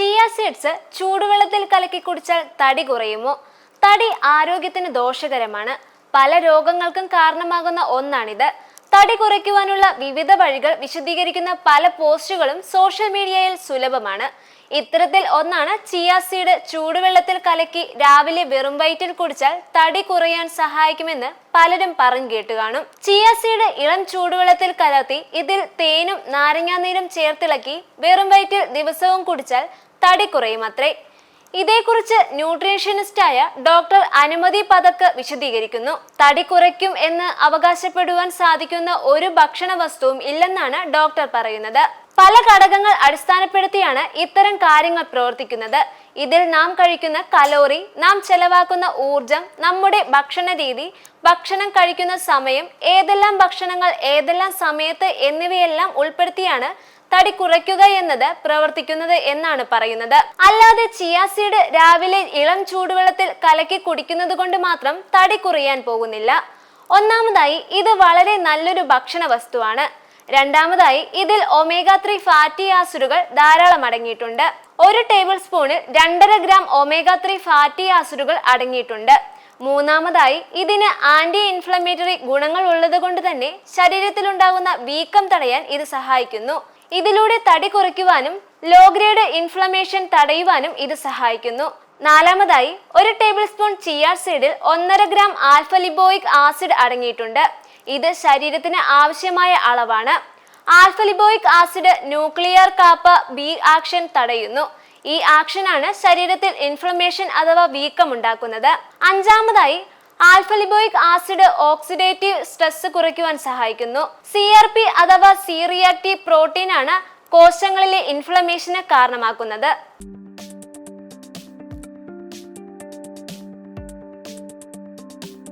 Chia seeds ചൂടുവെള്ളത്തിൽ കലക്കി കുടിച്ചാൽ തടി കുറയുമോ? തടി ആരോഗ്യത്തിന് ദോഷകരമാണ്. പല രോഗങ്ങൾക്കും കാരണമാകുന്ന ഒന്നാണിത്. തടി കുറയ്ക്കുവാനുള്ള വിവിധ വഴികൾ വിശദീകരിക്കുന്ന പല പോസ്റ്റുകളും സോഷ്യൽ മീഡിയയിൽ സുലഭമാണ്. ഇത്തരത്തിൽ ഒന്നാണ് ചിയ സീഡ് ചൂടുവെള്ളത്തിൽ കലക്കി രാവിലെ വെറും വയറ്റിൽ കുടിച്ചാൽ തടി കുറയാൻ സഹായിക്കുമെന്ന് പലരും പറഞ്ഞു കേട്ട് കാണും. ചിയ സീഡ് ഇളം ചൂടുവെള്ളത്തിൽ കലർത്തി ഇതിൽ തേനും നാരങ്ങാനീരും ചേർത്തിളക്കി വെറും വയറ്റിൽ ദിവസവും കുടിച്ചാൽ തടി കുറയും അത്രേ. ഇതേക്കുറിച്ച് ന്യൂട്രീഷനിസ്റ്റായ ഡോക്ടർ അനുമതി പതക്ക് വിശദീകരിക്കുന്നു. തടി കുറയ്ക്കും എന്ന് അവകാശപ്പെടുവാൻ സാധിക്കുന്ന ഒരു ഭക്ഷണ വസ്തുവും ഇല്ലെന്നാണ് ഡോക്ടർ പറയുന്നത്. പല ഘടകങ്ങൾ അടിസ്ഥാനപ്പെടുത്തിയാണ് ഇത്തരം കാര്യങ്ങൾ പ്രവർത്തിക്കുന്നത്. ഇതിൽ നാം കഴിക്കുന്ന കലോറി നാം ചെലവാക്കുന്ന ഊർജം നമ്മുടെ ഭക്ഷണ രീതി ഭക്ഷണം കഴിക്കുന്ന സമയം ഏതെല്ലാം ഭക്ഷണങ്ങൾ ഏതെല്ലാം സമയത്ത് എന്നിവയെല്ലാം ഉൾപ്പെടുത്തിയാണ് തടി കുറയ്ക്കുക എന്നത് പ്രവർത്തിക്കുന്നത് എന്നാണ് പറയുന്നത്. അല്ലാതെ ചിയാസീഡ് രാവിലെ ഇളം ചൂടുവെള്ളത്തിൽ കലക്കി കുടിക്കുന്നത് കൊണ്ട് മാത്രം തടി കുറയാൻ പോകുന്നില്ല. ഒന്നാമതായി ഇത് വളരെ നല്ലൊരു ഭക്ഷണ വസ്തുവാണ്. രണ്ടാമതായി ഇതിൽ ഒമേഗ ത്രീ ഫാറ്റി ആസിഡുകൾ ധാരാളം അടങ്ങിയിട്ടുണ്ട്. ഒരു ടേബിൾ സ്പൂണിൽ രണ്ടര ഗ്രാം ഒമേഗ ത്രീ ഫാറ്റി ആസിഡുകൾ അടങ്ങിയിട്ടുണ്ട്. മൂന്നാമതായി ഇതിന് ആന്റി ഇൻഫ്ലമേറ്ററി ഗുണങ്ങൾ ഉള്ളത് കൊണ്ട് തന്നെ ശരീരത്തിലുണ്ടാകുന്ന വീക്കം തടയാൻ ഇത് സഹായിക്കുന്നു. ഇതിലൂടെ തടി കുറയ്ക്കുവാനും ലോ ഗ്രേഡ് ഇൻഫ്ലമേഷൻ തടയുവാനും ഇത് സഹായിക്കുന്നു. നാലാമതായി ഒരു ടേബിൾ സ്പൂൺ ചിയാർ സീഡിൽ ഒന്നര ഗ്രാം ആൽഫലിബോയിക് ആസിഡ് അടങ്ങിയിട്ടുണ്ട്. ഇത് ശരീരത്തിന് ആവശ്യമായ അളവാണ്. Alpha lipoic acid nuclear kappa B action തടയുന്നു. ഈ ആക്ഷനാണ് ശരീരത്തിൽ ഇൻഫ്ലമേഷൻ അഥവാ വീക്കം ഉണ്ടാക്കുന്നത്. അഞ്ചാമതായി alpha lipoic acid oxidative stress കുറയ്ക്കുവാൻ സഹായിക്കുന്നു. സി ആർ പി അഥവാ സി റിയാക്റ്റീവ് പ്രോട്ടീൻ ആണ് കോശങ്ങളിലെ ഇൻഫ്ലമേഷന് കാരണമാക്കുന്നത്.